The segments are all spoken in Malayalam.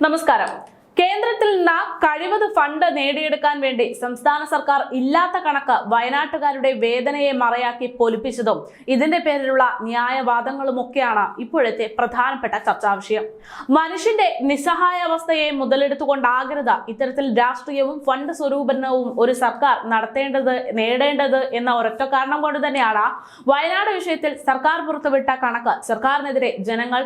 നമസ്കാരം കേന്ദ്രത്തിൽ നിന്ന് കഴിവത് ഫണ്ട് നേടിയെടുക്കാൻ വേണ്ടി സംസ്ഥാന സർക്കാർ ഇല്ലാത്ത കണക്ക് വയനാട്ടുകാരുടെ വേദനയെ മറയാക്കി പൊലിപ്പിച്ചതും ഇതിന്റെ പേരിലുള്ള ന്യായവാദങ്ങളുമൊക്കെയാണ് ഇപ്പോഴത്തെ പ്രധാനപ്പെട്ട ചർച്ചാ വിഷയം. മനുഷ്യന്റെ നിസ്സഹായാവസ്ഥയെ മുതലെടുത്തുകൊണ്ടാകരുത്. ഇത്തരത്തിൽ രാഷ്ട്രീയവും ഫണ്ട് സ്വരൂപനവും ഒരു സർക്കാർ നടത്തേണ്ടത് നേടേണ്ടത് എന്ന ഒരൊറ്റ കാരണം കൊണ്ട് തന്നെയാണ് വയനാട് വിഷയത്തിൽ സർക്കാർ പുറത്തുവിട്ട കണക്ക് സർക്കാരിനെതിരെ ജനങ്ങൾ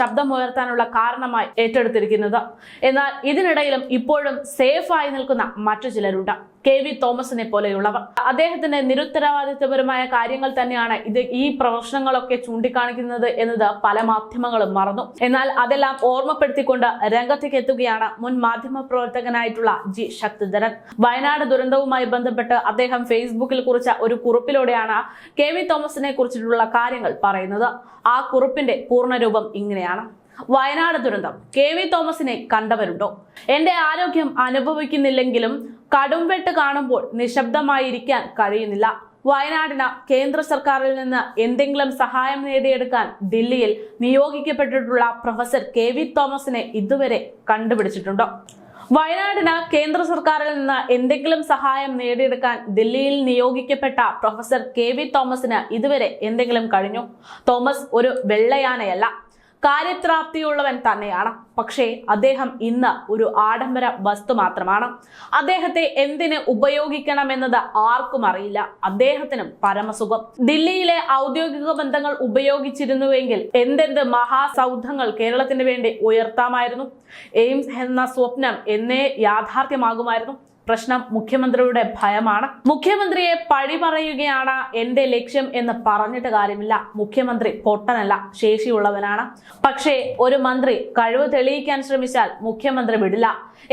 ശബ്ദമുയർത്താനുള്ള കാരണമായി ഏറ്റെടുത്തിരിക്കുന്നത്. എന്നാൽ ഇതിനിടയിലും ഇപ്പോഴും സേഫായി നിൽക്കുന്ന മറ്റു ചിലരുണ്ട്. കെ വി തോമസിനെ പോലെയുള്ളവർ. അദ്ദേഹത്തിന്റെ നിരുത്തരവാദിത്വപരമായ കാര്യങ്ങൾ തന്നെയാണ് ഇത് ഈ പ്രവർത്തനങ്ങളൊക്കെ ചൂണ്ടിക്കാണിക്കുന്നത് എന്നത് പല മാധ്യമങ്ങളും മറന്നു. എന്നാൽ അതെല്ലാം ഓർമ്മപ്പെടുത്തിക്കൊണ്ട് രംഗത്തേക്ക് എത്തുകയാണ് മുൻ മാധ്യമ പ്രവർത്തകനായിട്ടുള്ള ജി ശക്തിധരൻ. വയനാട് ദുരന്തവുമായി ബന്ധപ്പെട്ട് അദ്ദേഹം ഫേസ്ബുക്കിൽ കുറിച്ച ഒരു കുറിപ്പിലൂടെയാണ് കെ വി തോമസിനെ കുറിച്ചിട്ടുള്ള കാര്യങ്ങൾ പറയുന്നത്. ആ കുറിപ്പിന്റെ പൂർണരൂപം ഇങ്ങനെയാണ്. വയനാട് ദുരന്തം. കെ വി തോമസിനെ കണ്ടവരുണ്ടോ? എന്റെ ആരോഗ്യം അനുഭവിക്കുന്നില്ലെങ്കിലും കടുംവെട്ട് കാണുമ്പോൾ നിശബ്ദമായിരിക്കാൻ കഴിയുന്നില്ല. വയനാടിന് കേന്ദ്ര സർക്കാരിൽ നിന്ന് എന്തെങ്കിലും സഹായം നേടിയെടുക്കാൻ ദില്ലിയിൽ നിയോഗിക്കപ്പെട്ടിട്ടുള്ള പ്രൊഫസർ കെ വി തോമസിനെ ഇതുവരെ കണ്ടുപിടിച്ചിട്ടുണ്ടോ? വയനാടിന് കേന്ദ്ര സർക്കാരിൽ നിന്ന് എന്തെങ്കിലും സഹായം നേടിയെടുക്കാൻ ദില്ലിയിൽ നിയോഗിക്കപ്പെട്ട പ്രൊഫസർ കെ വി തോമസിന് ഇതുവരെ എന്തെങ്കിലും കഴിഞ്ഞു? തോമസ് ഒരു വെള്ളയാനയല്ല. കാര്യപ്രാപ്തിയുള്ളവൻ തന്നെയാണ്. പക്ഷേ അദ്ദേഹം ഇന്ന് ഒരു ആഡംബര വസ്തു മാത്രമാണ്. അദ്ദേഹത്തെ എന്തിന് ഉപയോഗിക്കണമെന്നത് ആർക്കും അറിയില്ല. അദ്ദേഹത്തിനും പരമസുഖം. ദില്ലിയിലെ ഔദ്യോഗിക ബന്ധങ്ങൾ ഉപയോഗിച്ചിരുന്നുവെങ്കിൽ എന്തെന്ത് മഹാസൗധങ്ങൾ കേരളത്തിന് വേണ്ടി ഉയർത്താമായിരുന്നു. എയിംസ് എന്ന സ്വപ്നം എന്നേ യാഥാർത്ഥ്യമാകുമായിരുന്നു. പ്രശ്നം മുഖ്യമന്ത്രിയുടെ ഭയമാണ്. മുഖ്യമന്ത്രിയെ പഴി പറയുകയാണ് എന്റെ ലക്ഷ്യം എന്ന് പറഞ്ഞിട്ട് കാര്യമില്ല. മുഖ്യമന്ത്രി പൊട്ടനല്ല ശേഷിയുള്ളവനാണ്. പക്ഷേ ഒരു മന്ത്രി കഴിവ് തെളിയിക്കാൻ ശ്രമിച്ചാൽ മുഖ്യമന്ത്രി വിടില്ല.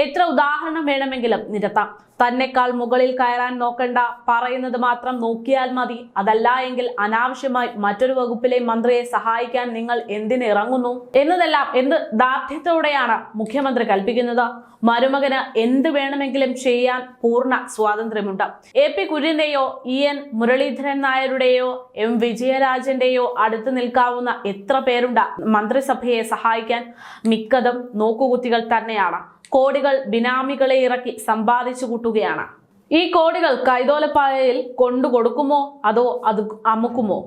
എത്ര ഉദാഹരണം വേണമെങ്കിലും നിരത്താം. തന്നെക്കാൾ മുകളിൽ കയറാൻ നോക്കണ്ട. പറയുന്നത് മാത്രം നോക്കിയാൽ മതി. അതല്ല എങ്കിൽ അനാവശ്യമായി മറ്റൊരു വകുപ്പിലെ മന്ത്രിയെ സഹായിക്കാൻ നിങ്ങൾ എന്തിന് ഇറങ്ങുന്നു? എന്നതെല്ലാം എന്ത് ദാർഢ്യത്തോടെയാണ് മുഖ്യമന്ത്രി കൽപ്പിക്കുന്നത്. മരുമകന് എന്ത് വേണമെങ്കിലും ചെയ്യാൻ പൂർണ സ്വാതന്ത്ര്യമുണ്ട്. എ പി കുര്യന്റെയോ ഇ എൻ മുരളീധരൻ നായരുടെയോ എം വിജയരാജന്റെയോ അടുത്ത് നിൽക്കാവുന്ന എത്ര പേരുണ്ട് മന്ത്രിസഭയെ സഹായിക്കാൻ? മിക്കതും നോക്കുകുത്തികൾ തന്നെയാണ്. കോടികൾ ബിനാമികളെ ഇറക്കി സമ്പാദിച്ചു കൂട്ടുകയാണ്. ഈ കോടികൾ കൈതോലപ്പായയിൽ കൊണ്ടു കൊടുക്കുമോ? അതോ അത് അമുക്കുമോ?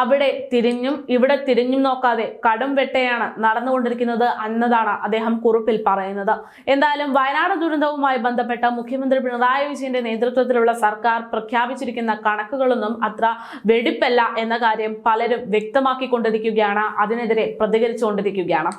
അവിടെ തിരിഞ്ഞും ഇവിടെ തിരിഞ്ഞും നോക്കാതെ കടും വെട്ടയാണ് നടന്നുകൊണ്ടിരിക്കുന്നത് എന്നതാണ് അദ്ദേഹം കുറിപ്പിൽ പറയുന്നത്. എന്തായാലും വയനാട് ദുരന്തവുമായി ബന്ധപ്പെട്ട മുഖ്യമന്ത്രി പിണറായി വിജയന്റെ നേതൃത്വത്തിലുള്ള സർക്കാർ പ്രഖ്യാപിച്ചിരിക്കുന്ന കണക്കുകളൊന്നും അത്ര വെടിപ്പല്ല എന്ന കാര്യം പലരും വ്യക്തമാക്കിക്കൊണ്ടിരിക്കുകയാണ്. അതിനെതിരെ പ്രതികരിച്ചുകൊണ്ടിരിക്കുകയാണ്.